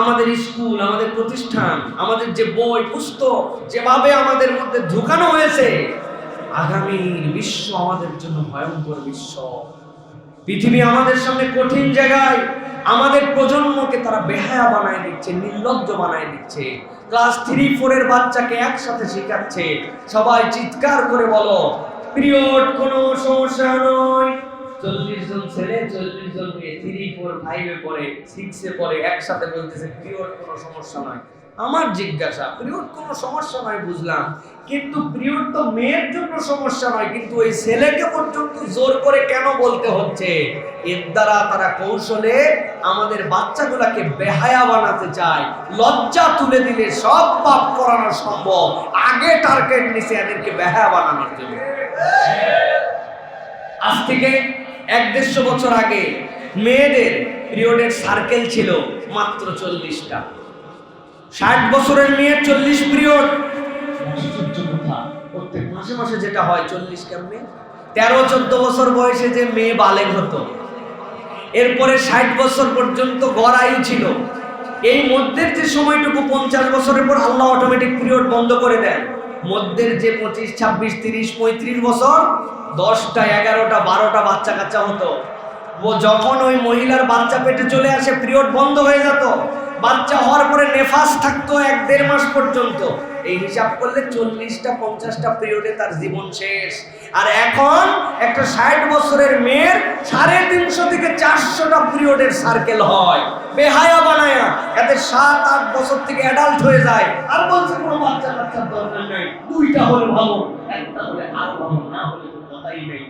আমাদের স্কুল, আমাদের প্রতিষ্ঠান, আমাদের যে বই, পুস্তক, যেভাবে আমাদের মধ্যে ঢুকানো হয়েছে আগামীর বিশ্ব আমাদের জন্য ভয়ঙ্কর বিশ্ব। পৃথিবী আমাদের সামনে কঠিন জায়গায়, আমাদের প্রজন্মকে তারা বেহায়া বানায় দিচ্ছে, নির্লজ্জ বানায় দিচ্ছে। ক্লাস থ্রি, ফোরের বাচ্চাকে একসাথে শেখাচ্ছে। সবাই চিৎকার করে বলো, পিরিয়ড কোনো সমস্যা নয়। চল্লিশ জন ছেলে, চল্লিশ জন মেয়ে থ্রি ফোর ফাইভে পড়ে সিক্সে পড়ে, একসাথে বলতেছে পিরিয়ড কোনো সমস্যা নয়। আমার জিজ্ঞাসা পিরিয়ড কোনো সমস্যা নয়? বুঝলাম। কিন্তু পিরিয়ড তো মেয়ের জন্য সমস্যা নয়, কিন্তু ওই ছেলেকে পর্যন্ত জোর করে কেন বলতে হচ্ছে? এর দ্বারা তারা কৌশলে আমাদের বাচ্চাগুলাকে বেহায়া বানাতে চায়। লজ্জা তুলে দিলে সব পাপ করানো সম্ভব। আগে টার্গেট নিছে এদেরকে বেহায়া বানানোর জন্য। আজ থেকে এক দেড়শো বছর আগে মেয়েদের পিরিয়ডের সার্কেল ছিল মাত্র চল্লিশটা। ষাট বছরের মেয়ের চল্লিশ পিরিয়ড। প্রত্যেক মাসে মাসে যেটা হয় চল্লিশ কেমনে? তেরো, চোদ্দ বছর বয়সে যে মেয়ে বালেগ হতো। এরপরে ষাট বছর পর্যন্ত গড় আয়ু ছিল। এই মধ্যের যে সময়টুকু পঞ্চাশ বছরের পর আল্লাহ অটোমেটিক পিরিয়ড বন্ধ করে দেন। মধ্যের যে পঁচিশ, ছাব্বিশ, তিরিশ, পঁয়ত্রিশ বছর, দশটা, এগারোটা, বারোটা বাচ্চা কাচ্চা হতো। ও যখন ওই মহিলার বাচ্চা পেটে চলে আসে, পিরিয়ড বন্ধ হয়ে যেত। বাচ্চা হওয়ার পরে নেফাস থাকতো এক দেড় মাস পর্যন্ত। এই হিসাব করলে চল্লিশটা, পঞ্চাশটা পিরিয়ডে তার জীবন শেষ। আর এখন একটা ষাট বছরের মেয়ের সাড়ে তিনশো থেকে চারশোটা পিরিয়ডের সার্কেল হয়। বেহায়া বানায়া এতে সাত, আট বছর থেকে অ্যাডাল্ট হয়ে যায়। আর বলছে, কোনো বাচ্চা কাচ্চার দরকার নেই। দুইটা হলে ভালো, একটা হলে আর ভালো, না হলে তো কথাই নেই।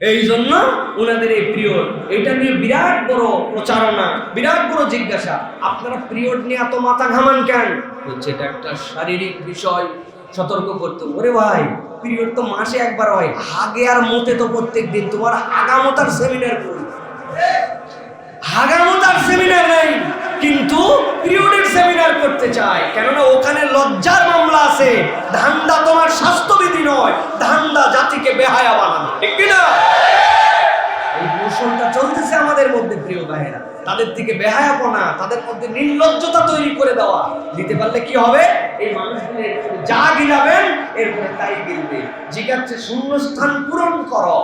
এই জন্য ওনাদের এই পিরিয়ড এটা নিয়ে বিরাট বড় প্রচারণা, বিরাট বড় জিজ্ঞাসা। আপনারা পিরিয়ড নিয়ে এত মাথা ঘামান কেন? হচ্ছে এটা একটা শারীরিক বিষয় সতর্ক করতে ওরে ভাই পিরিয়ড তো মাসে একবার হয়। হাগে আর মতে তো প্রত্যেক দিন। তোমার হাগামতার সেমিনার করি। হাগামতার সেমিনার নেই, কিন্তু পিরিয়ডের সেমিনার করতে চায় কেননা ওখানে লজ্জার মামলা আছে। ধান্দা তোমার স্বাস্থ্যবিধি নয়। ধান্দা জাতিকে বেহায়া বানানো। ঠিক কি না এই কৌশলটা আমাদের মধ্যে প্রিয় ভাইয়েরা, তাদের থেকে বেহায়াপনা, তাদের মধ্যে নির্লজ্জতা তৈরি করে দেওয়া, দিতে পারলে কি হবে? এই মানুষগুলো যা গিলাবেন, এরপরে তাই গিলবে। জিজ্ঞাসা শূন্যস্থান পূরণ করো।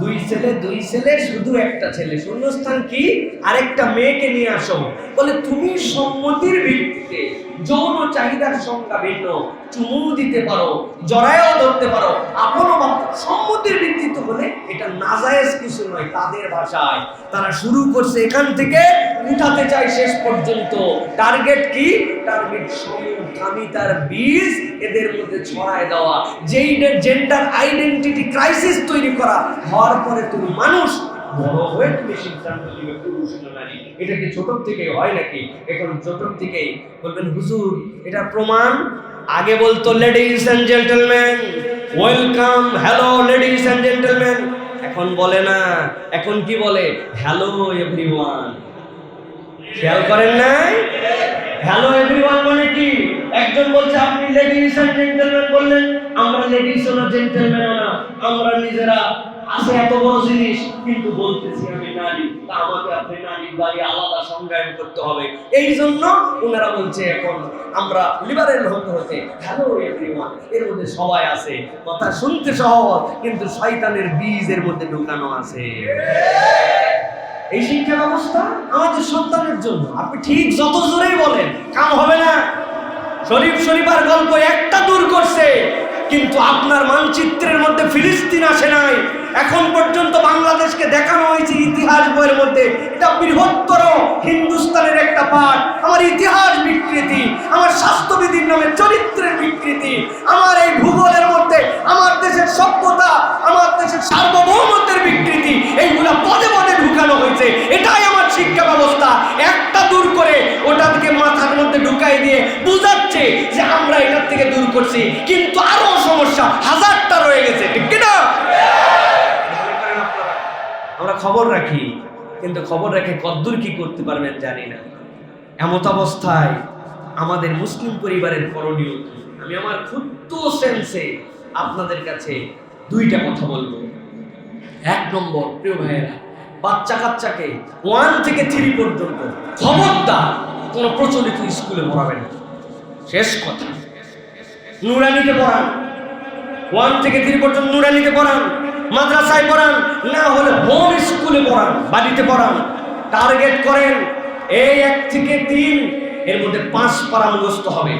দুই ছেলে দুই ছেলে, শুধু একটা ছেলে। শূন্যস্থান কি? আরেকটা মেয়েকে নিয়ে আসো। বলে, তুমি সম্মতির ভিত্তিতে যৌন চাহিদার সংখ্যা ভিন্ন। চুমু দিতে পারো জড়ায়ও ধরতে পারো। আপনও সম্মতির ভিত্তিতে হলে এটা নাজায়েজ কিছু নয়, তাদের ভাষায়। তারা শুরু করছে এখান থেকে, উঠাতে চায় শেষ পর্যন্ত। টার্গেট কি? টার্গেট সমকামিতার বীজ এদের মধ্যে ছড়ায় দেওয়া। যেই জেন্ডার আইডেন্টিটি ক্রাইসিস তৈরি করা। হওয়ার পরে তুমি মানুষ হয়ে নাকি? এখন থেকেই। বলবেন প্রমাণ? আগে বলতো ওয়েলকাম হ্যালো এখন বলে না। এখন কি বলে? হ্যালো এভরিওয়ান খেয়াল করেন নাই? হ্যালো এভরিওয়ান মানে কি? একজন বলছে, আপনি লেডিস এন্ড জেন্টলম্যান বললেন, আমরা লেডিস না জেন্টলম্যান না আমরা নিজেরা আছে এত বড় জিনিস, কিন্তু বলতেছি আমি নারী, তা আমাকে আপনি নারীর বাড়ি আলাদা সংজ্ঞায়ন করতে হবে। এই জন্য ওনারা বলছে এখন, আমরা লিবারেল হতে হতে হ্যালো এভরিওয়ান এর মধ্যে সবাই আছে। কথা শুনতে সহজ, কিন্তু শয়তানের বীজ এর মধ্যে ঢুকানো আছে। এই শিক্ষা ব্যবস্থা আমাদের সন্তানের জন্য। আপনি ঠিক যত জোরেই বলেন, কাম হবে না। শরীফ শরীফার গল্প একটা দূর করছে, কিন্তু আপনার মানচিত্রের মধ্যে ফিলিস্তিন আসে নাই। এখন পর্যন্ত বাংলাদেশকে দেখানো হয়েছে ইতিহাস বইয়ের মধ্যে। এটা বৃহত্তর হিন্দুস্তানের একটা পাঠ। আমার ইতিহাস বিকৃতি, আমার স্বাস্থ্যবিধির নামে চরিত্রের বিকৃতি, আমার এই ভূগোলের মধ্যে আমার দেশের সভ্যতা, আমার দেশের সার্বভৌমত্বের বিকৃতি, এইগুলা পদে পদে ঢুকানো হয়েছে। এটাই আমার শিক্ষা ব্যবস্থা। একটা দূর করে ওটাকে মাথার মধ্যে ঢুকাই দিয়ে বুঝাচ্ছে যে আমরা এটার থেকে দূর করছি। কিন্তু আরও সমস্যা, হাজারটা রয়ে গেছে, ঠিক কিনা? আমরা খবর রাখি, কিন্তু খবর রেখে কদ্দূর কি করতে পারবেন জানি না। এমত অবস্থায় আমাদের মুসলিম পরিবারের করণীয়? আমি আমার ক্ষুদ্র সেন্সে আপনাদের কাছে দুইটা কথা বলব। এক নম্বর, প্রিয় ভাইয়েরা বাচ্চা কাচ্চাকে ওয়ান থেকে থ্রি পর্যন্ত খবরদার কোনো প্রচলিত স্কুলে পড়াবেন শেষ কথা। নুরানিতে পড়ান। ওয়ান থেকে থ্রি পর্যন্ত নুরানিতে পড়ান। মাদ্রাসায় পড়ান, না হলে হোম স্কুলে পড়ান, বাড়িতে পড়ান। টার্গেট করেন, এই এক থেকে তিন, এর মধ্যে পাঁচ পারা মুখস্থ হবে,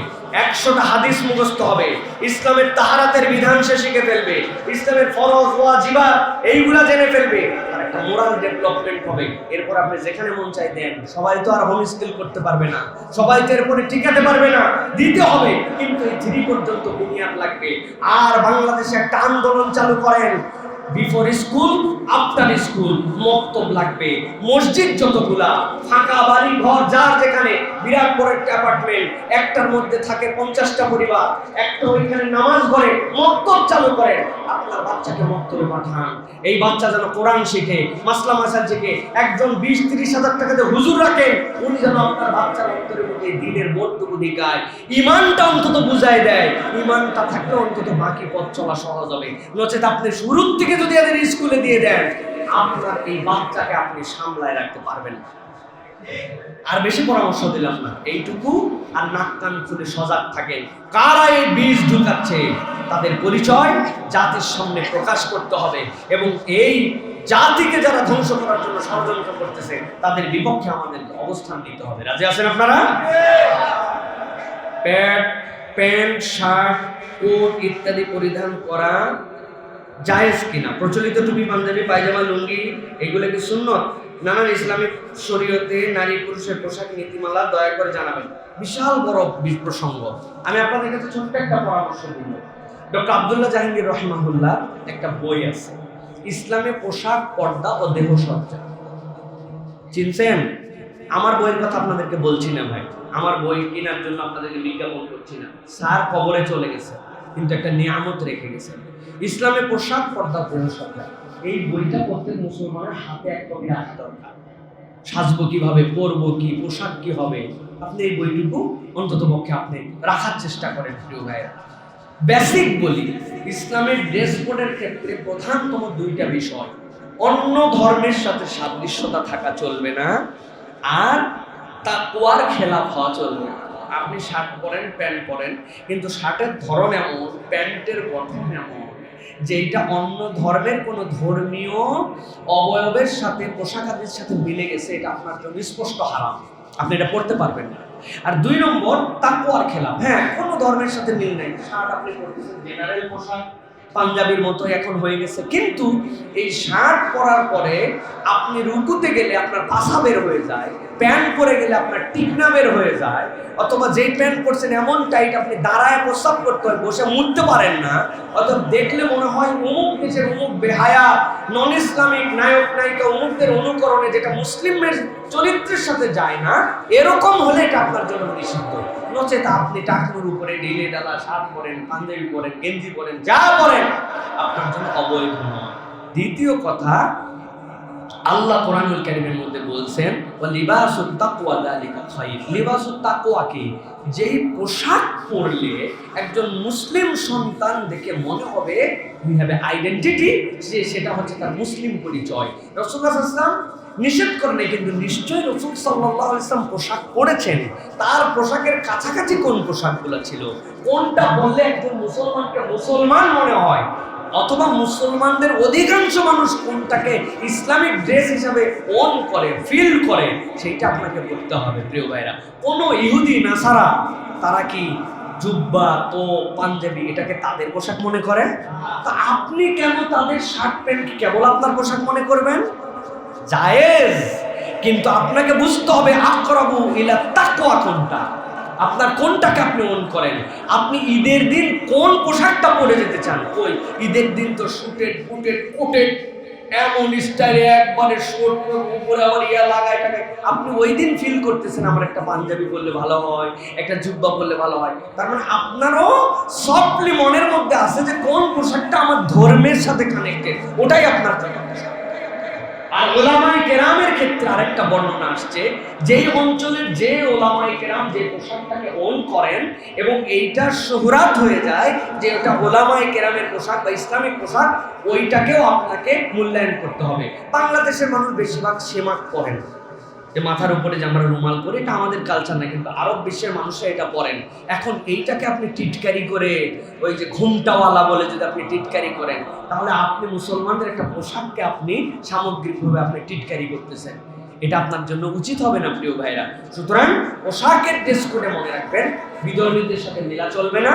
একশোটা হাদিস মুখস্থ হবে। ইসলামের তাহারাতের বিধান সে শিখে ফেলবে, ইসলামের ফরজ, ওয়াজিবা, এইগুলা জেনে ফেলবে। আর একটা মোরাল ডেভেলপমেন্ট হবে। এরপর আপনি যেখানে মন চাই দেন। সবাই তো আর হোম স্কিল করতে পারবে না। সবাই তো এরপরে টিকাতে পারবে না। দিতে হবে, কিন্তু এই থ্রি পর্যন্ত বুনিয়াদ লাগবে। আর বাংলাদেশে একটা আন্দোলন চালু করেন। বিফোর স্কুল আফটার স্কুল মক্তব লাগবে। মসজিদ যতগুলা, ফাঁকা বাড়ি ঘর, যার যেখানে, বিরাট বড় একটা অ্যাপার্টমেন্ট একটার মধ্যে থাকে পঞ্চাশটা পরিবার, একটা ওইখানে নামাজ ঘরে মক্তব চালু করেন। আপনার বাচ্চাকে মক্তবে পাঠান। এই বাচ্চা যেন কোরআন শিখে, মাসলা শিখে, একজন বিশ তিরিশ হাজার হুজুর উনি যেন আপনার বাচ্চার দিনের ইমানটা অন্তত দেয়। ইমানটা থাকলে অন্তত বাকি পথ চলা সহজ হবে। নচেত আপনি শুরুর থেকে যদি এদের স্কুলে দিয়ে দেন, আপনার এই বাচ্চাকে আপনি সামলায় রাখতে পারবেন না। আর বেশি পরামর্শ দিলাম না, এইটুকু, আর নাক কান খুলে সজাগ থাকেন। কারা এই বীজ ঢুকাচ্ছে? তাদের পরিচয় জাতির সামনে প্রকাশ করতে হবে এবং এই জাতিকে যারা ধ্বংস করার জন্য ষড়যন্ত্র করতেছে, তাদের বিপক্ষে আমাদের অবস্থান নিতে হবে। রাজি আছেন আপনারা? প্যান্ট প্যান্ট, শার্ট, কোট ইত্যাদি পরিধান করা জায়েজ কিনা? প্রচলিত টুপি, পাঞ্জাবি, পায়জামা, লুঙ্গি, এগুলো কি সুন্নত? নানান ইসলামিক শরীয়তে নারী পুরুষের পোশাক নীতিমালা দয়া করে জানাবেন। বিশাল বড় প্রসঙ্গ। আমি আপনাদের কাছে ছোট্ট একটা পরামর্শ দিব। ডক্টর আব্দুল্লাহ জাহাঙ্গীর রহমাহুল্লাহ একটা বই আছে। ইসলামে পোশাক, পর্দা ও দেহসজ্জা চিনছেন? আমার বইয়ের কথা আপনাদেরকে বলছি না ভাই। আমার বই কেনার জন্য আপনাদেরকে বিজ্ঞাপন করছি না। স্যার কবরে চলে গেছে, কিন্তু একটা নিয়ামত রেখে গেছে। ইসলামে পোশাক, পর্দা দেহসজ্জা এই বইটা প্রত্যেক মুসলমানের হাতে এক কপি দরকার। সাজবো কীভাবে, পরবো কি, পোশাক কি হবে? আপনি এই বইটুকু অন্তত পক্ষে আপনি রাখার চেষ্টা করেন, প্রিয় ভাইরা বেসিক বলি, ইসলামের ড্রেস কোডের ক্ষেত্রে প্রধানতম দুইটা বিষয়। অন্য ধর্মের সাথে সাদৃশ্যতা থাকা চলবে না, আর তাকুয়ার খেলাফ হওয়া চলবে না। আপনি শার্ট পরেন, প্যান্ট পরেন, কিন্তু শার্টের ধরন এমন, প্যান্টের গঠন এমন, যে এটা অন্য ধর্মের কোনো ধর্মীয় অবয়বের সাথে পোশাকাদির সাথে মিলে গেছে, এটা আপনার জন্য স্পষ্ট হারাম। আপনি এটা পড়তে পারবেন না। আর দুই নম্বর তাকুয়ার খেলাফ হ্যাঁ। কোনো ধর্মের সাথে মিল নাই। শার্ট আপনি পরতেছেন জেনারেল পোশাক পাঞ্জাবির মতো এখন হয়ে গেছে। কিন্তু এই শার্ট পরার পরে আপনি রুকুতে গেলে আপনার পাশা বের হয়ে যায়, প্যান্ট পরে গেলে আপনার টিকনা বের হয়ে যায়, অথবা যেই প্যান্ট পরছেন এমন টাইট আপনি দাঁড়ায় প্রস্রাব করতে হয়, বসে মুড়তে পারেন না অথবা দেখলে মনে হয় অমুক দেশের অমুক বেহায়া নন ইসলামিক নায়ক, নায়িকা অমুকদের অনুকরণে যেটা মুসলিমের চরিত্রের সাথে যায় না, এরকম হলে এটা আপনার জন্য নিষিদ্ধ। নচেত আপনি টাকুর উপরে ডিলে ডালা শার্ট পরেন পাঞ্জাবি পরেন গেঞ্জি পরেন যা পরেন আপনার জন্য অবৈধ নয়। দ্বিতীয় কথা আল্লাহ কোরআনুল কারীমের মধ্যে বলছেন, ওয়া লিবাসুত তাকওয়া যালিকা খায়র লিবাসুত তাকওয়া কি? যেই পোশাক পরলে একজন মুসলিম সন্তান দেখে মনে হবে উই হ্যাভ আইডেন্টিটি যে সেটা হচ্ছে তার মুসলিম পরিচয়। আলাইহি ওয়াসাল্লাম নিষেধ করেন কিন্তু নিশ্চয়ই রসুল সাল্লাহ ইসলাম পোশাক পরেছেন। তার পোশাকের কাছাকাছি কোন পোশাকগুলো ছিল? কোনটা বললে একজন মুসলমানকে মুসলমান মনে হয়? অথবা মুসলমানদের অধিকাংশ মানুষ কোনটাকে ইসলামিক ড্রেস হিসাবে অন করে ফিল করে, সেইটা আপনাকে করতে হবে, প্রিয় ভাইরা। কোনো ইহুদি, নাসারা, তারা কি জুব্বা তো পাঞ্জাবি, এটাকে তাদের পোশাক মনে করে? তা আপনি কেন তাদের শার্ট, প্যান্ট কি কেবল আপনার পোশাক মনে করবেন? জায়েজ। কিন্তু আপনাকে বুঝতে হবে, আকরাবু ইলা তাকওয়া কোনটা? আপনার কোনটাকে আপনি মন করেন? আপনি ঈদের দিন কোন পোশাকটা পরে যেতে চান? কই? ঈদের দিন তো শুটেড ফুটেড কোটেড এমন স্টাইলে একবারে শোট উপরে আবার ইয়া লাগায় টাকায়। আপনি ওই দিন ফিল করতেছেন, আমার একটা পাঞ্জাবি পরলে ভালো হয়, একটা জুব্বা পরলে ভালো হয়। তার মানে আপনারও সফটলি মনের মধ্যে আছে যে কোন পোশাকটা আমার ধর্মের সাথে কানেক্টেড ওটাই আপনার। আর ওলামাই কেরামের ক্ষেত্রে আরেকটা বর্ণনা আসছে, যেই অঞ্চলের যে ওলামাই কেরাম যে পোশাকটাকে ওন করেন এবং এইটা শোহরাত হয়ে যায় যে ওটা ওলামাই কেরামের পোশাক বা ইসলামিক পোশাক, ওইটাকেও আপনাকে মূল্যায়ন করতে হবে। বাংলাদেশের মানুষ বেশিরভাগ সেমাক পরেন। যে মাথার উপরে যে আমরা রুমাল করি এটা আমাদের কালচার না, কিন্তু আরব বিশ্বের মানুষরা এটা পরেন। এখন এইটাকে আপনি টিটকারি করে, ওই যে ঘুমটাওয়ালা বলে যদি আপনি টিটকারি করেন, তাহলে আপনি মুসলমানদের একটা পোশাককে আপনি সামগ্রিকভাবে আপনি টিটকারি করতেছেন। এটা আপনার জন্য উচিত হবে না প্রিয় ভাইরা সুতরাং পোশাকের ড্রেস কোডে মনে রাখবেন বিদর্মীদের সাথে মেলা চলবে না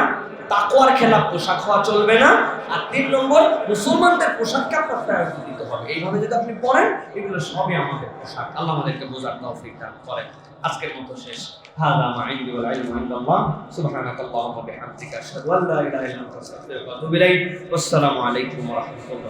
তাকওয়ার খেলাফ পোশাক হওয়া চলবে না আর তিন নম্বর মুসলমানদের পোশাককে আপনার প্রায়োরিটি দিতে হবে এইভাবে যদি আপনি পড়েন এগুলো সবই আমাদের পোশাক আল্লাহ আমাদেরকে বোঝার তৌফিক দান করেন আজকের মতো শেষ هذا ما عندي والعلم عند الله سبحانك اللهم وبحمدك اشهد ان لا اله الا انت استغفرك واتوب اليك والسلام عليكم ورحمه الله